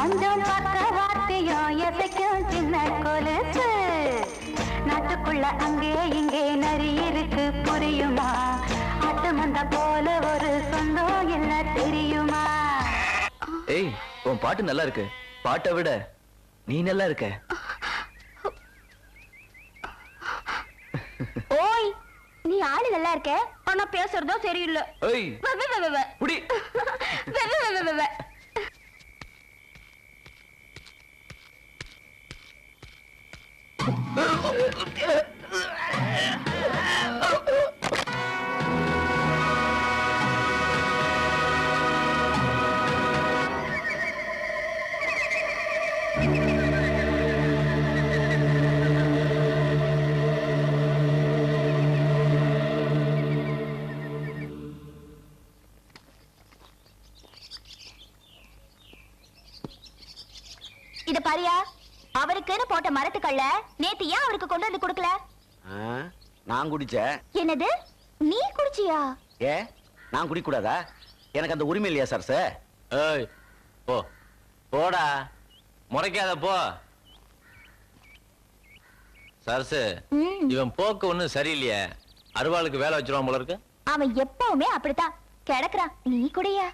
கொஞ்சம் பக்க வார்த்தையும் எசைக்கும் சின்ன கொலுச்சு நாட்டுக்குள்ள அங்கே இங்கே நரி இருக்கு புரியுமா? ஆட்டு போல ஒரு சொந்தம் என்ன தெரியுமா? ஏய் உன் பாட்டு நல்லா இருக்கு. பாட்டை விட நீ நல்லா இருக்க. ஓய் நீ ஆளு நல்லா இருக்க? ஆனா பேசுறதும் சரியில்லை. இத பாரியா? அவருக்குன்னு போட்ட மரத்துக்கல்ல நேத்து ஏன் அவருக்கு கொண்டு வந்து கொடுக்கல? நான் குடிச்சேன். என்னது? நீ குடிச்சியா? ஏ நான் குடிக்கூடாதா? எனக்கு அந்த உரிமை இல்லையா சார் சார் ஏய் போ. போடா. முறைக்காத போ. சரசு இவன் போக்கு ஒண்ணும் சரியில்லையே. அருவாளுக்கு வேலை வச்சிருவான் போல இருக்கு. அவன் எப்பவுமே அப்படித்தான். கிடக்குறான். நீ குடியா?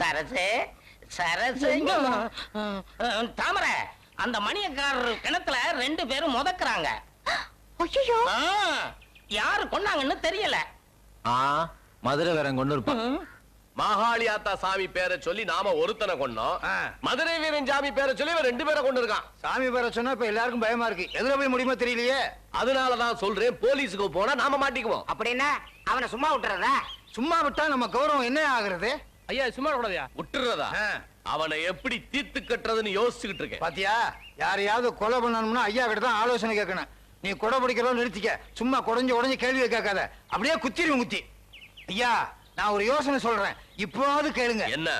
சரசு தாமரை அந்த மணியக்காரர் கிணத்துல ரெண்டு பேரும் முதக்குறாங்க. யாரு கொண்டாங்கன்னு தெரியல. ஆ மதுரை வேற கொண்டு இருப்பான். மாகாளி ஆத்தா சாமி பேரை சொல்லி நாம ஒருத்தனை கொண்டோம் மதுரை வீரன் சாமி பேரை சொல்லி இவன் ரெண்டு பேரை கொண்டு இருக்கான் சாமி பேரை சொன்னா இப்ப எல்லாருக்கும் பயமா இருக்கு. எதுல போய் முடியுமோ தெரியலையே. அதனாலதான் சொல்றேன் போலீஸுக்கு போனா நாம மாட்டிக்குவோம். அப்படின்னா அவனை சும்மா விட்டுறதா? சும்மா விட்டா நம்ம கௌரவம் என்ன ஆகுறது? ஐயா சும்மா கூடாதயா விட்டுறதா. அவனை எப்படி தீர்த்து கட்டுறதுன்னு யோசிச்சுக்கிட்டு இருக்கேன். பாத்தியா? யாரையாவது கொலை பண்ணணும்னா ஐயா கிட்ட தான் ஆலோசனை கேட்கணும். நீ கொடை பிடிக்கிறோம் நிறுத்திக்க. சும்மா குடஞ்சு உடஞ்சு கேள்வியை கேட்காத. அப்படியே குத்திடுவோம் குத்தி ஐயா நான் ஒரு யோசனை சொல்றேன். இப்போவாவது கேளுங்க. என்ன?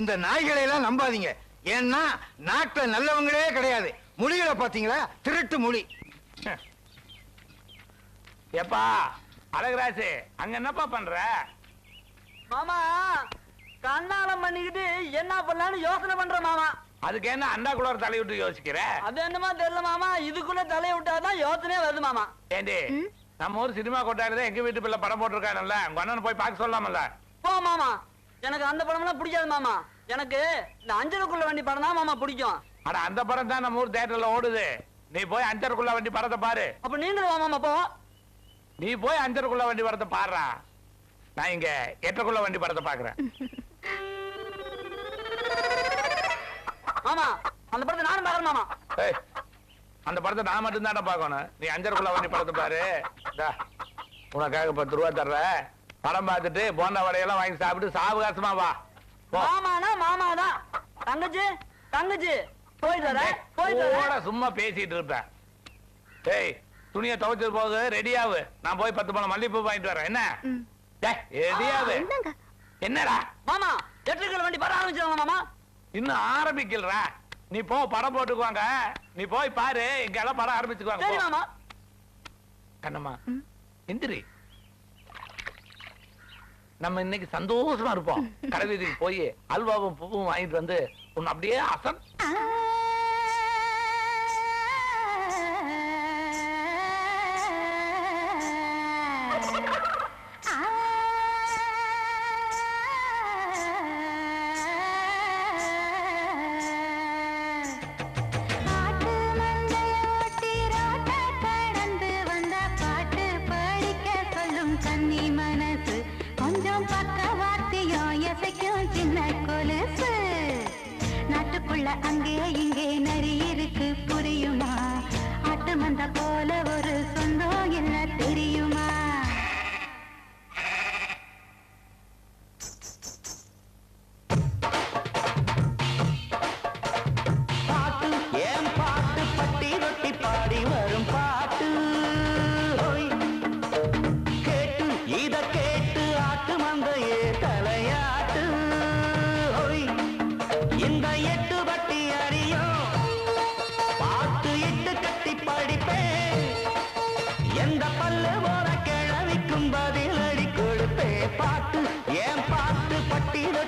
இந்த நாய்களை எல்லாம் நம்பாதீங்க. ஏன்னா நாட்டுல நல்லவங்களே கிடையாது. மொழிகளை பாத்தீங்களா திருட்டு மொழி. ஏப்பா அழகராசு அங்க என்னப்பா பண்ற? மாமா கண்ணாலம் பண்ணிக்கிட்டு என்ன பண்ணலாம்னு யோசனை பண்ற மாமா. அதுக்கு என்ன அண்டா குளர் தலைவிட்டு யோசிக்கிற? அது என்னமா தெரியல மாமா. இதுக்குள்ள தலைய விட்டாதான் யோசனையே வருது மாமா. ஏண்டி நம்ம ஊர் சினிமா கொட்டாயில எங்க வீட்டு பிள்ளை படம் போட்டிருக்கானல்ல உங்க அண்ணன் போய் பார்க்க சொல்லலாம்ல போ மாமா. எனக்கு அந்த படம்லாம் பிடிக்காது மாமா. எனக்கு இந்த அஞ்சலுக்குள்ள வண்டி படம் தான் மாமா பிடிக்கும். ஆனா அந்த படம் தான் நம்ம ஊர் தேட்டர்ல ஓடுது. நீ போய் அஞ்சருக்குள்ள வண்டி படத்தை பாரு. அப்ப நீங்களும் வா மாமா போ. நீ போய் அஞ்சருக்குள்ள வண்டி படத்தை பாடுறா நான் இங்க எட்டக்குள்ள வண்டி படத்தை பாக்குறேன். மாமா அந்த படத்தை நானும் பாக்குறேன் மாமா. ஏய், அந்த படத்தை நான் மட்டும் தானே பார்க்கணும். நீ அஞ்சருக்குள்ள வண்டி படத்தை பாரு. உனக்காக பத்து ரூபா தர்றேன். படம் பார்த்துட்டு போண்டா வடையெல்லாம் வாங்கி சாப்பிட்டு சாவகாசமா வா. போ. மாமானா மாமா தான் தங்கச்சி தங்கச்சி. போயிட்டு வர போயிட்டு வர சும்மா பேசிட்டு இருப்பேன். டேய் துணியை துவைச்சது போது ரெடியாவு. நான் போய் பத்து பழம் மல்லிகைப்பூ வாங்கிட்டு வரேன். என்ன? டேய், ரெடியாவு. இந்தாங்க. என்னடா? மாமா எட்டுக்குள்ள வண்டி படம் ஆரம்பிச்சாங்க மாமா. இன்னும் ஆரம்பிக்கலடா. நீ போ படம் போட்டுக்குவாங்க. நீ போய் பாரு. இங்க எல்லாம் படம் ஆரம்பிச்சுக்குவாங்க. சரி. மாமா. கண்ணம்மா எந்திரி. நம்ம இன்னைக்கு சந்தோஷமா இருப்போம். கடை வீதிக்கு போய் அல்வாவும் பூவும் வாங்கிட்டு வந்து உன்னை அப்படியே அசன் கன்னி மனசு. கொஞ்சம் பக்கவாத்தியம் எசைக்கும் சின்ன கொலுசு. நாட்டுக்குள்ள அங்கே இங்கே நரி இருக்கு புரியுமா? ஆட்டு மந்த போல ஒரு சொந்தம் இல்லை.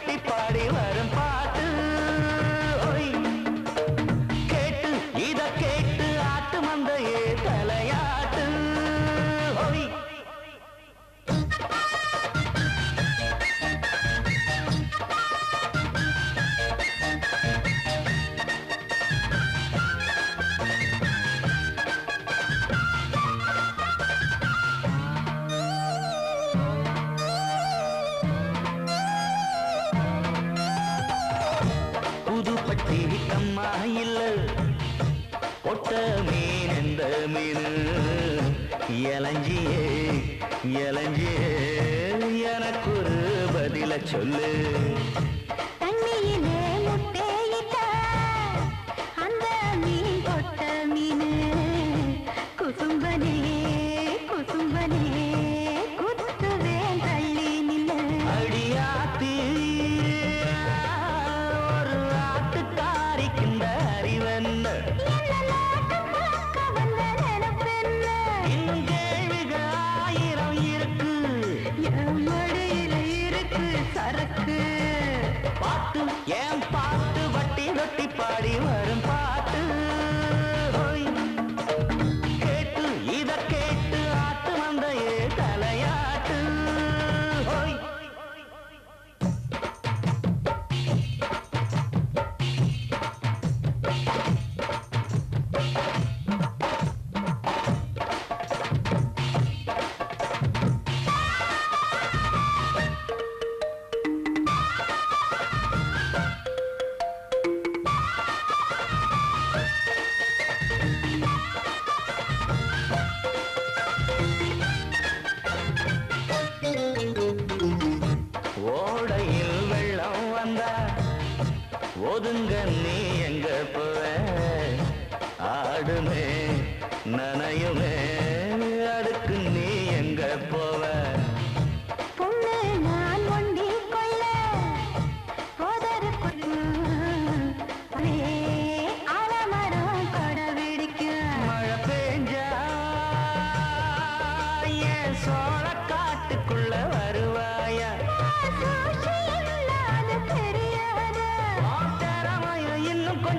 பாடி பாடி வர போட்ட மீன் எந்த மீன். இளஞ்சியே இளஞ்சியே எனக்கு ஒரு பதில சொல்லு. பாடி வரும்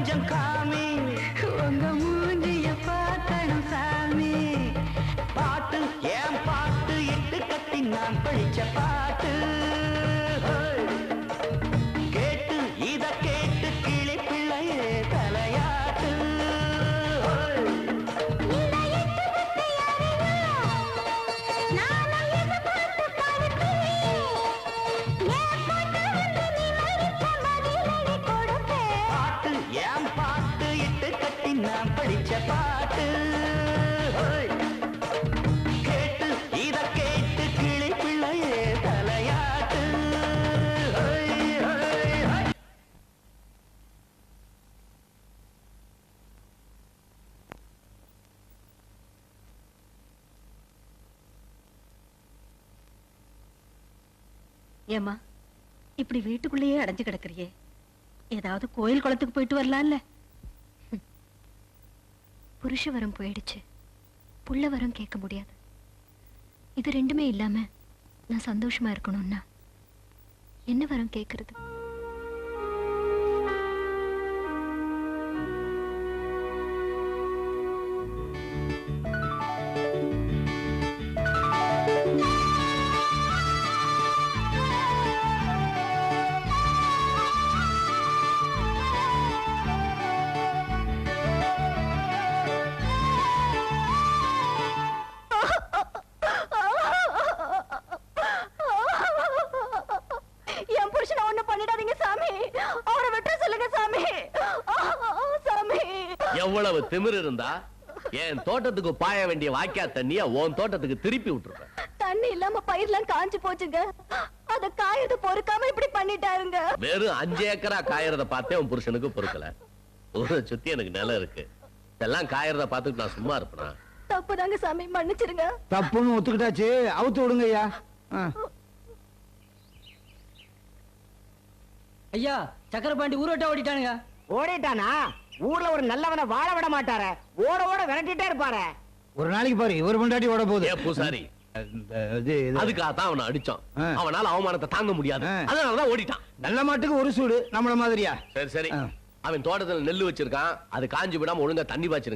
கொஞ்சம் காமி. உங்க மூஞ்சிய பார்த்தனும் சாமி. பாட்டு ஏன் பாட்டு இட்டு கட்டி நான் பழிச்சப்பா ஏமா இப்படி வீட்டுக்குள்ளேயே அடைஞ்சு கிடக்குறியே. ஏதாவது கோயில் குளத்துக்கு போயிட்டு வரலாம்ல. புருஷ வரம் போயிடுச்சு. புள்ள வரம் கேட்க முடியாது. இது ரெண்டுமே இல்லாம நான் சந்தோஷமா இருக்கணும்னா என்ன வரம் கேட்கறது? திமிரு இருந்தா என் தோட்டத்துக்கு பாய வேண்டிய வாய்க்கா தண்ணிய உன் தோட்டத்துக்கு திருப்பி விட்டுருப்பேன் தண்ணி இல்லாம பயிர்லாம் காஞ்சு போச்சுங்க. அத காயது பொறுக்காம இப்படி பண்ணிட்டாருங்க. வெறும் அஞ்சு ஏக்கரா காயறத பார்த்தே உன் புருஷனுக்கு பொறுக்கல. ஊரை சுத்தி எனக்கு நிலம் இருக்கு. இதெல்லாம் காயறத பார்த்துட்டு நான் சும்மா இருப்பேனா? தப்புதாங்க சாமி மன்னிச்சிருங்க. தப்புன்னு ஒத்துக்கிட்டாச்சு. அவுத்து விடுங்க ஐயா. ஐயா சக்கரபாண்டி ஊரோட்ட ஓடிட்டானுங்க. ஓடிட்டானா? ஊர்ல ஒரு நல்லவனை வாழ விட மாட்டாரே. ஓட ஓட விரட்டிட்டே இருப்பாரு. ஒரு நாளைக்கு பாரு இவர் பொண்டாட்டி ஓட போகுது. பூசாரி. அதுக்காகத்தான் அவனை அடிச்சோம் ஆ. அவனால அவமானத்தை தாங்க முடியாது. அதனாலதான் ஓடிட்டான். நல்ல மாட்டுக்கு ஒரு சூடு நம்மள மாதிரியா? சரி சரி. அவன் தோட்டத்துல நெல்லு வச்சிருக்கான். அது காஞ்சு விடாம ஒழுங்கா தண்ணி பாய்ச்சிருங்க.